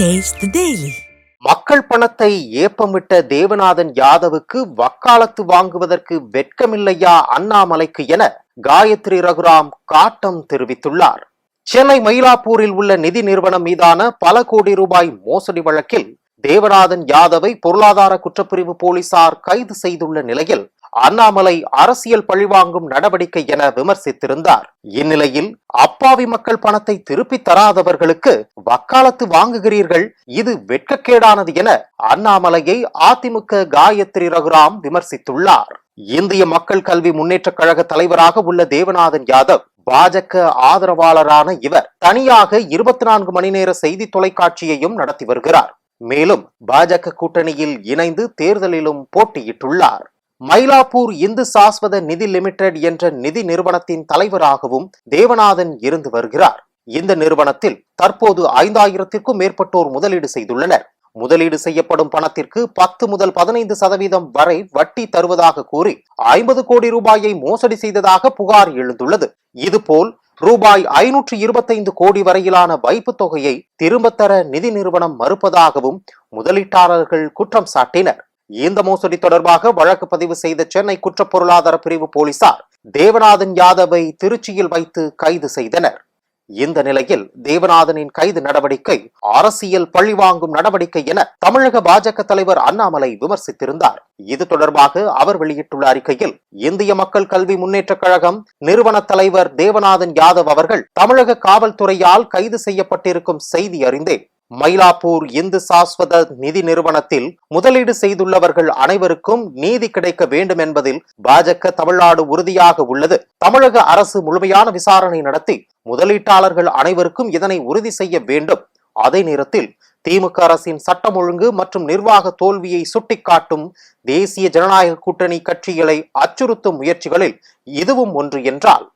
Taste daily மக்கள் பணத்தை ஏப்பமிட்ட தேவநாதன் யாதவுக்கு வக்காலத்து வாங்குவதற்கு வெட்கமில்லையா அண்ணாமலைக்கு என காயத்ரி ரகுராம் காட்டம் தெரிவித்துள்ளார். சென்னை மயிலாப்பூரில் உள்ள நிதி நிறுவனம் மீதான பல கோடி ரூபாய் மோசடி வழக்கில் தேவநாதன் யாதவை பொருளாதார குற்றப்பிரிவு போலீசார் கைது செய்துள்ள நிலையில் அண்ணாமலை அரசியல் பழிவாங்கும் நடவடிக்கை என விமர்சித்திருந்தார். இந்நிலையில் அப்பாவி மக்கள் பணத்தை திருப்பி தராதவர்களுக்கு வக்காலத்து வாங்குகிறீர்கள் இது வெட்கக்கேடானது என அண்ணாமலையை அதிமுக காயத்ரி ரகுராம் விமர்சித்துள்ளார். இந்திய மக்கள் கல்வி முன்னேற்றக் கழக தலைவராக உள்ள தேவநாதன் யாதவ் பாஜக ஆதரவாளரான இவர் தனியாக இருபத்தி நான்கு மணி நேர செய்தி தொலைக்காட்சியையும் நடத்தி வருகிறார். மேலும் பாஜக கூட்டணியில் இணைந்து தேர்தலிலும் போட்டியிட்டுள்ளார். மயிலாப்பூர் இந்து சாஸ்வத நிதி லிமிடெட் என்ற நிதி நிறுவனத்தின் தலைவராகவும் தேவநாதன் இருந்து வருகிறார். இந்த நிறுவனத்தில் தற்போது ஐந்தாயிரத்திற்கும் மேற்பட்டோர் முதலீடு செய்துள்ளனர். முதலீடு செய்யப்படும் பணத்திற்கு பத்து முதல் பதினைந்து சதவீதம் வரை வட்டி தருவதாக கூறி ஐம்பது கோடி ரூபாயை மோசடி செய்ததாக புகார் எழுந்துள்ளது. இதுபோல் ரூபாய் ஐநூற்று இருபத்தைந்து கோடி வரையிலான வைப்பு தொகையை திரும்பத்தர நிதி நிறுவனம் மறுப்பதாகவும் முதலீட்டாளர்கள் குற்றம் சாட்டினர். இந்த மோசடி தொடர்பாக வழக்கு பதிவு செய்த சென்னை குற்றப்பொருளாதார பிரிவு போலீசார் தேவநாதன் யாதவை திருச்சியில் வைத்து கைது செய்தனர். இந்த நிலையில் தேவநாதனின் கைது நடவடிக்கை அரசியல் பழிவாங்கும் நடவடிக்கை என தமிழக பாஜக தலைவர் அண்ணாமலை விமர்சித்திருந்தார். இது தொடர்பாக அவர் வெளியிட்டுள்ள அறிக்கையில் இந்திய மக்கள் கல்வி முன்னேற்றக் கழகம் நிறுவன தலைவர் தேவநாதன் யாதவ் அவர்கள் தமிழக காவல்துறையால் கைது செய்யப்பட்டிருக்கும் செய்தி அறிந்தேன். மயிலாப்பூர் இந்து சாஸ்வத நிதி நிறுவனத்தில் முதலீடு செய்துள்ளவர்கள் அனைவருக்கும் நீதி கிடைக்க வேண்டும் என்பதில் பாஜக தமிழ்நாடு உறுதியாக உள்ளது. தமிழக அரசு முழுமையான விசாரணை நடத்தி முதலீட்டாளர்கள் அனைவருக்கும் இதனை உறுதி செய்ய வேண்டும். அதே நேரத்தில் திமுக அரசின் சட்டம் ஒழுங்கு மற்றும் நிர்வாக தோல்வியை சுட்டிக்காட்டும் தேசிய ஜனநாயக கூட்டணி கட்சிகளை அச்சுறுத்தும் முயற்சிகளில் இதுவும் ஒன்று என்றால்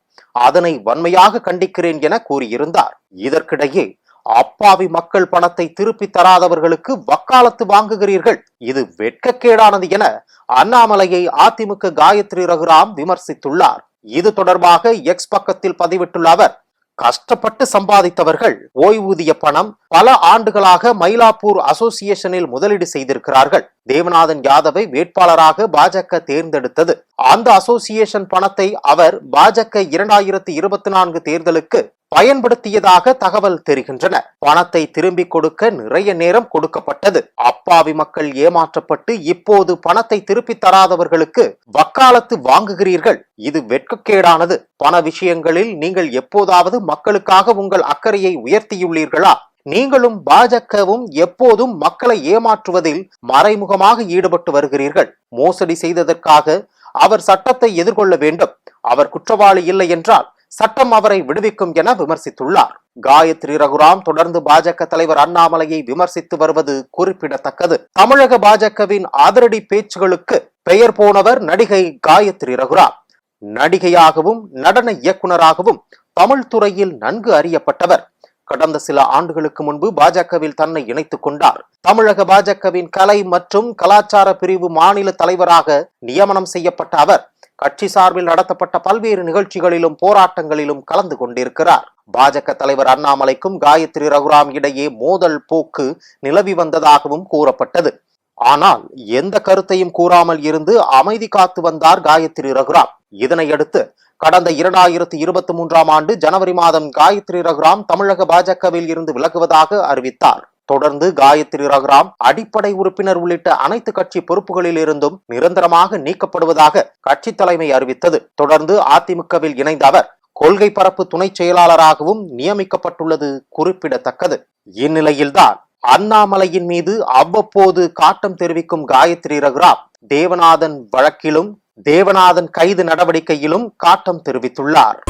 அதனை வன்மையாக கண்டிக்கிறேன் என கூறியிருந்தார். இதற்கிடையே அப்பாவி மக்கள் பணத்தை திருப்பி தராதவர்களுக்கு வக்காலத்து வாங்குகிறீர்கள். இது வெட்கக்கேடானது என அண்ணாமலையை அதிமுக காயத்ரி ரகுராம் விமர்சித்துள்ளார். இது தொடர்பாக எக்ஸ் பக்கத்தில் பதிவிட்டுள்ள அவர் கஷ்டப்பட்டு சம்பாதித்தவர்கள் ஓய்வூதிய பணம் பல ஆண்டுகளாக மயிலாப்பூர் அசோசியேஷனில் முதலீடு செய்திருக்கிறார்கள். தேவநாதன் யாதவை வேட்பாளராக பாஜக தேர்ந்தெடுத்தது. அந்த அசோசியேஷன் பணத்தை அவர் பாஜக இரண்டாயிரத்தி இருபத்தி நான்கு தேர்தலுக்கு பயன்படுத்தியதாக தகவல் தெரிகின்றன. பணத்தை திரும்பிக் கொடுக்க நிறைய நேரம் கொடுக்கப்பட்டது. அப்பாவி மக்கள் ஏமாற்றப்பட்டு இப்போது பணத்தை திருப்பி தராதவர்களுக்கு வக்காலத்து வாங்குகிறீர்கள். இது வெட்கக்கேடானது. பண விஷயங்களில் நீங்கள் எப்போதாவது மக்களுக்காக உங்கள் அக்கறையை உயர்த்தியுள்ளீர்களா? நீங்களும் பாஜகவும் எப்போதும் மக்களை ஏமாற்றுவதில் மறைமுகமாக ஈடுபட்டு வருகிறீர்கள். மோசடி செய்ததற்காக அவர் சட்டத்தை எதிர்கொள்ள வேண்டும். அவர் குற்றவாளி இல்லை என்றால் சட்டம் அவரை விடுவிக்கும் என விமர்சித்துள்ளார். காயத்ரி ரகுராம் தொடர்ந்து பாஜக தலைவர் அண்ணாமலையை விமர்சித்து வருவது குறிப்பிடத்தக்கது. தமிழக பாஜகவின் அதிரடி பேச்சுகளுக்கு பெயர் போனவர் நடிகை காயத்ரி ரகுராம். நடிகையாகவும் நடன இயக்குனராகவும் தமிழ் துறையில் நன்கு அறியப்பட்டவர். கடந்த சில ஆண்டுகளுக்கு முன்பு பாஜகவில் தன்னை இணைத்துக் கொண்டார். தமிழக பாஜகவின் கலை மற்றும் கலாச்சார பிரிவு மாநில தலைவராக நியமனம் செய்யப்பட்ட அவர் கட்சி சார்பில் நடத்தப்பட்ட பல்வேறு நிகழ்ச்சிகளிலும் போராட்டங்களிலும் கலந்து கொண்டிருக்கிறார். பாஜக தலைவர் அண்ணாமலைக்கும் காயத்ரி ரகுராம் இடையே மோதல் போக்கு நிலவி வந்ததாகவும் கூறப்பட்டது. ஆனால் எந்த கருத்தையும் கூறாமல் இருந்து அமைதி காத்து வந்தார் காயத்ரி ரகுராம். இதனையடுத்து கடந்த இரண்டாயிரத்தி இருபத்தி மூன்றாம் ஆண்டு ஜனவரி மாதம் காயத்ரி ரகுராம் தமிழக பாஜகவில் இருந்து விலகுவதாக அறிவித்தார். தொடர்ந்து காயத்ரி ரகுராம் அடிப்படை உறுப்பினர் உள்ளிட்ட அனைத்து கட்சி பொறுப்புகளில் இருந்தும் நிரந்தரமாக நீக்கப்படுவதாக கட்சி தலைமை அறிவித்தது. தொடர்ந்து அதிமுகவில் இணைந்த அவர் கொள்கை பரப்பு துணை செயலாளராகவும் நியமிக்கப்பட்டுள்ளது குறிப்பிடத்தக்கது. இந்நிலையில்தான் அண்ணாமலையின் மீது அவ்வப்போது காட்டம் தெரிவிக்கும் காயத்ரி ரகுராம் தேவநாதன் வழக்கிலும் தேவநாதன் கைது நடவடிக்கையிலும் காட்டம் தெரிவித்துள்ளார்.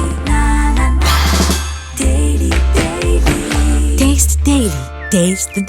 Taste